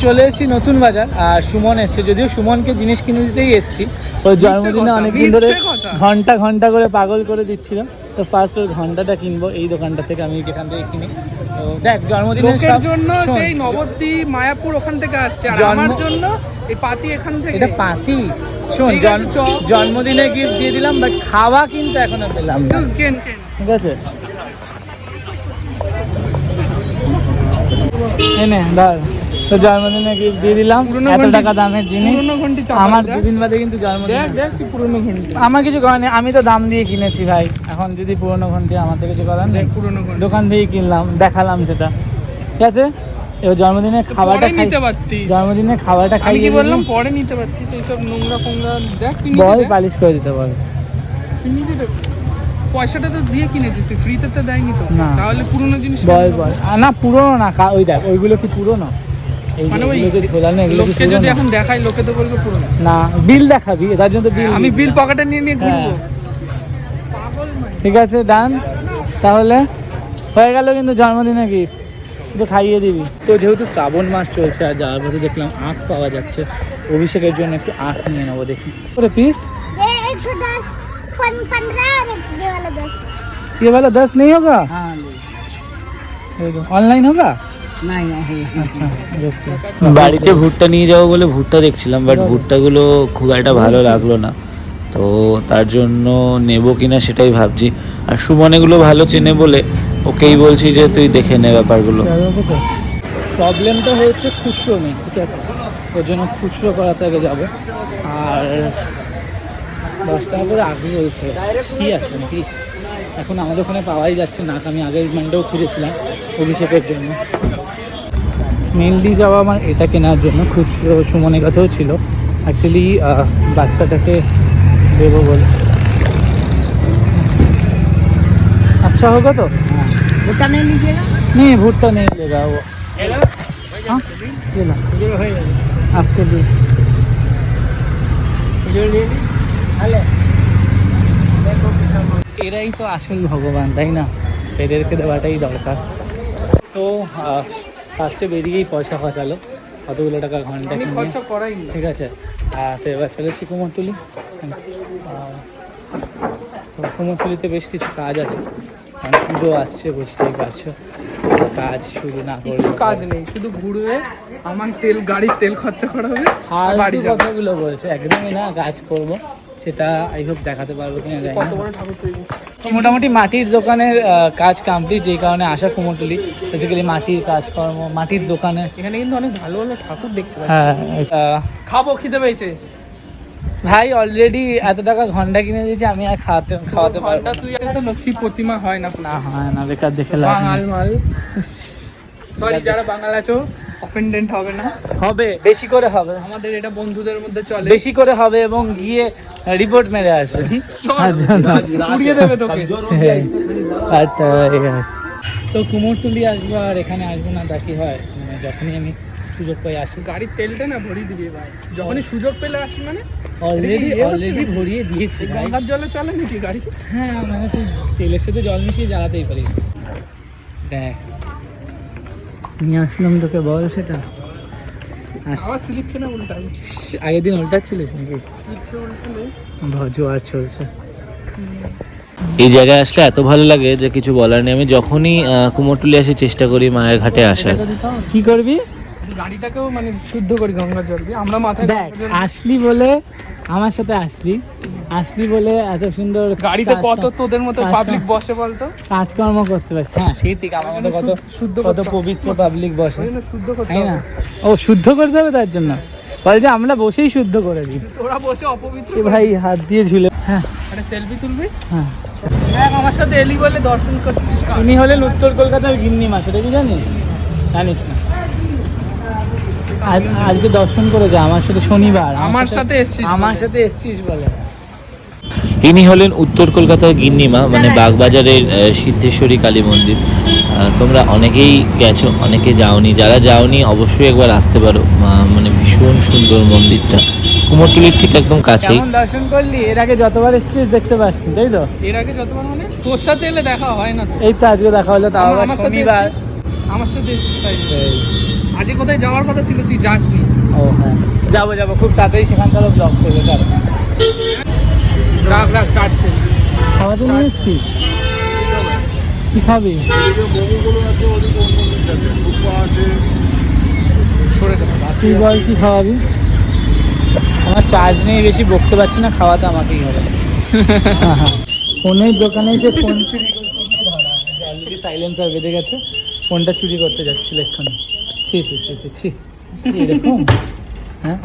চলে এসেছি নতুন বাজার আর সুমন এসছে। যদিও সুমনকে জিনিস কিনে দিতেই এসেছি। ওর জন্মদিনে অনেকদিন ধরে ঘণ্টা ঘণ্টা করে পাগল করে দিচ্ছিল তো ফার্স্ট ওর ঘন্টাটা কিনবো এই দোকানটা থেকে আমি যেখান থেকে কিনি। তো দেখ জন্মদিনে লোকের সব- জন্য সেই নবদ্বীপ মায়াপুর ওখান থেকে আসছে। আর আমার জন্য এই পাতি এখান থেকে। এটা পাতি? শোন। জন্মদিনে গিফট দিয়ে দিলাম বাট খাওয়া কিন্তু এখনও পেলাম না। ঠিক আছে? এনে ধর। তো জন্মদিনে গিফট দিয়ে দিলাম। এত টাকা দামের জিনিস। আমার। দুদিন বাদে কিন্তু জন্মদিন পুরনো ঘন্টি। আমার কিছু করার নেই আমি তো দাম দিয়ে কিনেছি ভাই। এখন যদি পুরোনো ঘন্টি আমার থেকে কিছু করার নেই পুরনো দোকান থেকে কিনলাম দেখালাম সেটা। ঠিক আছে? এবার জন্মদিনে খাবারটা খাই নিতে পারতিস। জন্মদিনে খাবারটা খাইয়ে কি বললাম পরে নিতে পারতিস এইসব নোংরা ফোংরা। দেখ তুই বল পালিশ করে দিতে তুই দেখ। পয়সাটা তো দিয়ে কিনেছিস তুই ফ্রিতে তো দেয়নি তো। না। তাহলে পুরনো জিনিস বল বল। না পুরোনো না ওই দেখ ওইগুলো কি পুরোনো? মানে ওই এগুলো যে ঝোলানো এগুলো কি লোককে যদি পুরোনো? এখন দেখাই লোকে তো বলবে পুরনো না বিল দেখাবি তার জন্য বিল আমি বিল পকেটে নিয়ে নিয়ে ঘুরবো হ্যাঁ। ঠিক আছে ডান তাহলে হয়ে গেল কিন্তু জন্মদিনে গিফট তো খাইয়ে দিবি তো যেহেতু শ্রাবণ মাস চলছে আর যাওয়ার পথে দেখলাম আখ পাওয়া যাচ্ছে অভিষেকের জন্য একটু আখ নিয়ে নেবো দেখি ওরে পিস ये एक सौ दस पन- पंद्रह और एक ये वाला दस ये वाला दस नहीं होगा হ্যাঁ ऑनलाइन होगा বাড়িতে ভুট্টা নিয়ে যাব বলে ভুট্টা দেখছিলাম বাট ভুট্টাগুলো খুব একটা ভালো লাগল না। তো তার জন্য নেব কিনা সেটাই ভাবছি। আর সুমন এগুলো ভালো চেনে বলে ওকেই বলছি যে তুই দেখে নে ব্যাপারগুলো। প্রবলেমটা হয়েছে খুচরো নেই ঠিক আছে? ওর জন্য খুচরো করাতে আগে যাব। আর দশ টাকা করে আগে বলছে। কি আছে নাকি? এখন আমাদের ওখানে পাওয়াই যাচ্ছে না আমি আগের মান্ডেও খুঁজেছিলাম অভিষেকের জন্য মেনলি যাওয়া আমার এটা কেনার জন্য খুচরো সুমনের কাছেও ছিল অ্যাকচুয়ালি বাচ্চাটাকে দেবো বলে अच्छा होगा तो ভুট্টা নিয়ে लीजिएगा नहीं भुट्टा नहीं लेगा वो हाँ ये ला आपके लिए এরাই তো আসল ভগবান তাই না? এদেরকে দেওয়াটাই দরকার। তো ফার্স্টে বেরিয়েই পয়সা খরচালো। কতগুলো টাকা ঘণ্টা খরচা করাই ঠিক আছে। তো এবার চলে এসেছি কুমোরটুলি। তো কুমোরটুলিতে বেশ কিছু কাজ আছে। কারণ পুজো আসছে বুঝতেই পারছ। কাজ শুরু না কিছু কাজ নেই শুধু ঘুরবে আমার তেল গাড়ির তেল খরচা করা হবে আর বাড়ি কথাগুলো বলছে। একদমই না কাজ করব। সেটা আই হোপ দেখাতে পারব কিনা তো মোটামুটি মাটির দোকানের কাজ কমপ্লিট যেই কারণে আসা কুমোরটুলি বেসিক্যালি মাটির কাজকর্ম মাটির দোকানে। এখানে কিন্তু অনেক ভালো ভালো ঠাকুর দেখতে হ্যাঁ খাব খিদে পেয়েছে। ভাই অলরেডি এত টাকা ঘণ্টা কিনে দিয়েছি আমি আর খাওয়াতে খাওয়াতে পারব তুই তো লক্ষ্মী প্রতিমা হয় না না হয় না বেকার দেখে লাভ বাঙাল মাল। সরি যারা বাঙাল আছো অফেন্ডেন্ট হবে না। হবে। বেশি করে হবে। আমাদের এটা বন্ধুদের মধ্যে চলে। বেশি করে হবে এবং গিয়ে রিপোর্ট মেরে আসবে। আচ্ছা, উড়িয়ে দেবে তোকে। হ্যাঁ। আচ্ছা। তো কুমোরটুলি আসব আর এখানে আসব না তা কি হয়? মানে যখনই আমি সুযোগ পাই আসি। গাড়ির তেলটা না ভরিয়ে দিবি ভাই যখনই সুযোগ পেলে আসি মানে? অলরেডি অলরেডি ভরিয়ে দিয়েছি ভাই। গঙ্গার জলে চলে নাকি গাড়ি? হ্যাঁ মানে তুই তেলের সাথে জল মিশিয়ে জ্বালাতেই পারিস। দেখ নিয়ে আসলাম তোকে বল সেটা। আগের দিন উল্টাচ্ছিলিস নাকি? জোয়ার চলছে। এই জায়গায় আসলে এত ভালো লাগে যে কিছু বলার নেই। আমি যখনই কুমোরটুলি আসি চেষ্টা করি মায়ের ঘাটে আসার। কি করবি? গাড়িটাকেও মানে শুদ্ধ করি গঙ্গার জল দিয়ে। আমরা মাথায় দেখ আসলি বলে আমার সাথে আসলি। আসলি বলে এত সুন্দর গাড়িতে কত তোদের মতো পাবলিক বসে বলতো? কাজকর্ম করতে পারছি। হ্যাঁ সেই ঠিক আমার মতো কত শুদ্ধ কত। পবিত্র পাবলিক বসে। শুদ্ধ করতে না? ও শুদ্ধ করতে হবে তার জন্য। বল যে আমরা বসেই শুদ্ধ করে দিই। ওরা বসে অপবিত্র ভাই হাত দিয়ে ঝুলে হ্যাঁ। একটা সেলফি তুলবি? হ্যাঁ। দেখ আমার সাথে এলি বলে দর্শন করছিস কার? উনি হলেন উত্তর কলকাতার গিন্নি মা সেটা কি জানিস? জানিস না। আজকে দর্শন করে যা আমার সাথে শনিবার। আমার সাথে এসছিস আমার সাথে এসছিস বলে। ইনি হলেন উত্তর কলকাতার গিন্নিমা মানে বাগবাজারের সিদ্ধেশ্বরী কালী মন্দির। আহ, তোমরা অনেকেই গেছো অনেকে যাওনি। যারা যাওনি অবশ্যই একবার আসতে পারো। আহ, মানে ভীষণ সুন্দর মন্দিরটা। কুমোরটুলির ঠিক একদম কাছেই। দর্শন করলি এর আগে যতবার এসছিস দেখতে পাসনি তাই তো? এর আগে যতবার মানে? তোর সাথে এলে দেখা হয় না তো। এই তো আজকে দেখা হলো তাও আমার- আবার শনিবার। আমার সাথে এসছিস তাই আজকে কোথায় যাওয়ার কথা ছিল তুই যাসনি। ও হ্যাঁ। যাব যাব। খুব তাড়াতাড়ি সেখান থেকে ব্লগ করবে তার রাখ রাখ চাট শেষ। খাওয়াতে নিয়ে এসছি কি খাবি? তুই বল কি খাওয়াবি? আমার চার্জ নেই বেশি বকতে পারছি না খাওয়াতে আমাকেই হবে। ফোনের দোকানে এসে ফোন চুরি করতে অলরেডি সাইলেন্সার বেঁধে গেছে? ফোনটা চুরি করতে যাচ্ছিল এক্ষুনি। 去去去去去，记得碰。嗯。